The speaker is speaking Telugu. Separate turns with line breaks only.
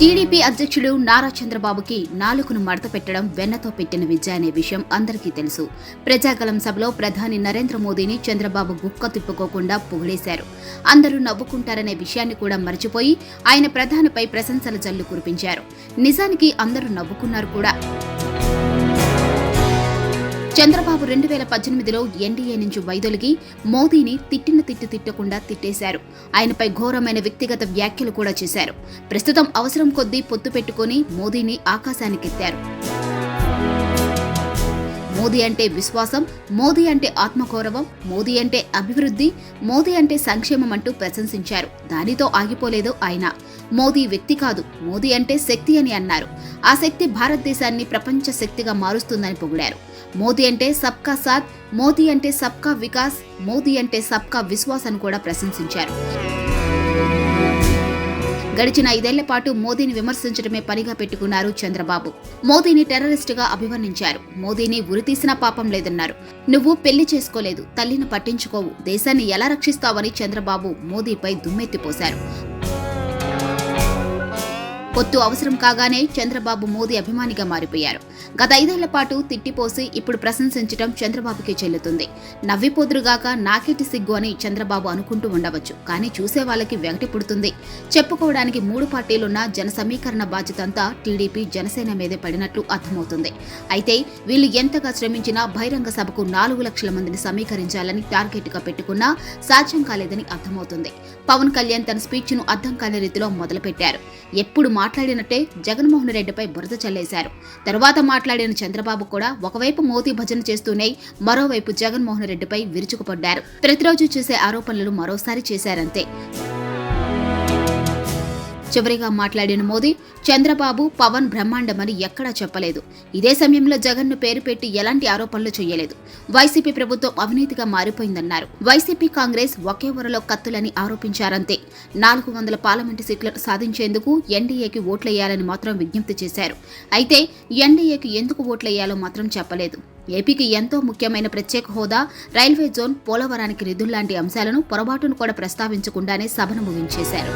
టీడీపీ అధ్యక్షుడు నారా చంద్రబాబుకి నాలుగును మడత పెట్టడం వెన్నతో పెట్టిన విద్య అనే విషయం అందరికీ తెలుసు. ప్రజాగలం సభలో ప్రధాని నరేంద్ర మోదీని చంద్రబాబు గుక్క తిప్పుకోకుండా పొగిడేశారు. అందరూ నవ్వుకుంటారనే విషయాన్ని కూడా మర్చిపోయి ఆయన ప్రధానిపై ప్రశంసల జల్లు కురిపించారు. నిజానికి అందరూ నవ్వుకున్నారు కూడా. చంద్రబాబు రెండు వేల పద్దెనిమిదిలో ఎన్డీఏ నుంచి వైదొలిగి మోదీని తిట్టిన తిట్టు తిట్టకుండా తిట్టేశారు. ఆయనపై ఘోరమైన వ్యక్తిగత వ్యాఖ్యలు కూడా చేశారు. ప్రస్తుతం అవసరం కొద్దీ పొత్తు పెట్టుకుని మోదీని ఆకాశానికెత్తారు. మోదీ అంటే విశ్వాసం మోదీ అంటే ఆత్మగౌరవం మోదీ అంటే అభివృద్ధి మోదీ అంటే సంక్షేమం అంటూ ప్రశంసించారు. దానితో ఆగిపోలేదు ఆయన. మోదీ వ్యక్తి కాదు మోదీ అంటే శక్తి అని అన్నారు. ఆ శక్తి భారతదేశాన్ని ప్రపంచ శక్తిగా మారుస్తుందని పొగిడారు. మోదీ అంటే సబ్కా సాత్ మోదీ అంటే సబ్కా వికాస్ మోదీ అంటే సబ్కా విశ్వాస్ అని కూడా ప్రశంసించారు. గడిచిన ఐదేళ్ళ పాటు మోదీని విమర్శించడమే పనిగా పెట్టుకున్నారు చంద్రబాబు. మోదీని టెర్రరిస్టుగా అభివర్ణించారు. మోదీని ఉరితీసిన పాపం లేదన్నారు. నువ్వు పెళ్ళి చేసుకోలేదు తల్లిని పట్టించుకోవు దేశాన్ని ఎలా రక్షిస్తావని చంద్రబాబు మోదీపై దుమ్మెత్తిపోశారు. పొత్తు అవసరం కాగానే చంద్రబాబు మోదీ అభిమానిగా మారిపోయారు. గత ఐదేళ్ళ పాటు తిట్టిపోసి ఇప్పుడు ప్రశంసించడం చంద్రబాబుకి చెల్లుతుంది. నవ్విపోదురుగాక నాకేటి సిగ్గు అని చంద్రబాబు అనుకుంటూ ఉండవచ్చు. కానీ చూసే వాళ్ళకి వెగటి పుడుతుంది. చెప్పుకోవడానికి మూడు పార్టీలున్న జన సమీకరణ బాధ్యత అంతా టీడీపీ జనసేన మీదే పడినట్లు అర్థమవుతుంది. అయితే వీళ్ళు ఎంతగా శ్రమించినా బహిరంగ సభకు నాలుగు లక్షల మందిని సమీకరించాలని టార్గెట్గా పెట్టుకున్నా సాధ్యం కాలేదని అర్థమవుతుంది. పవన్ కళ్యాణ్ తన స్పీచ్ను అర్థం కాని రీతిలో మొదలుపెట్టారు. ఎప్పుడు మాట్లాడినట్టే జగన్మోహన్ రెడ్డిపై బురద చల్లేశారు. తరువాత మాట్లాడిన చంద్రబాబు కూడా ఒకవైపు మోదీ భజన చేస్తూనే మరోవైపు జగన్మోహన్ రెడ్డిపై విరుచుకుపడ్డారు. ప్రతిరోజు చేసే ఆరోపణలు మరోసారి చేశారంతే. చివరిగా మాట్లాడిన మోదీ చంద్రబాబు పవన్ బ్రహ్మాండమని ఎక్కడా చెప్పలేదు. ఇదే సమయంలో జగన్ను పేరు పెట్టి ఎలాంటి ఆరోపణలు చేయలేదు. వైసీపీ ప్రభుత్వం అవినీతిగా మారిపోయిందన్నారు. వైసీపీ కాంగ్రెస్ ఒకే వరలో కత్తులని ఆరోపించారంతే. నాలుగు వందల పార్లమెంటు సీట్లను సాధించేందుకు ఎన్డీఏకి ఓట్లేయాలని మాత్రం విజ్ఞప్తి చేశారు. అయితే ఎన్డీఏకి ఎందుకు ఓట్లేయాలో మాత్రం చెప్పలేదు. ఏపీకి ఎంతో ముఖ్యమైన ప్రత్యేక హోదా రైల్వే జోన్ పోలవరానికి నిధుల్లాంటి అంశాలను పొరపాటును కూడా ప్రస్తావించకుండానే సభను ముగించేశారు.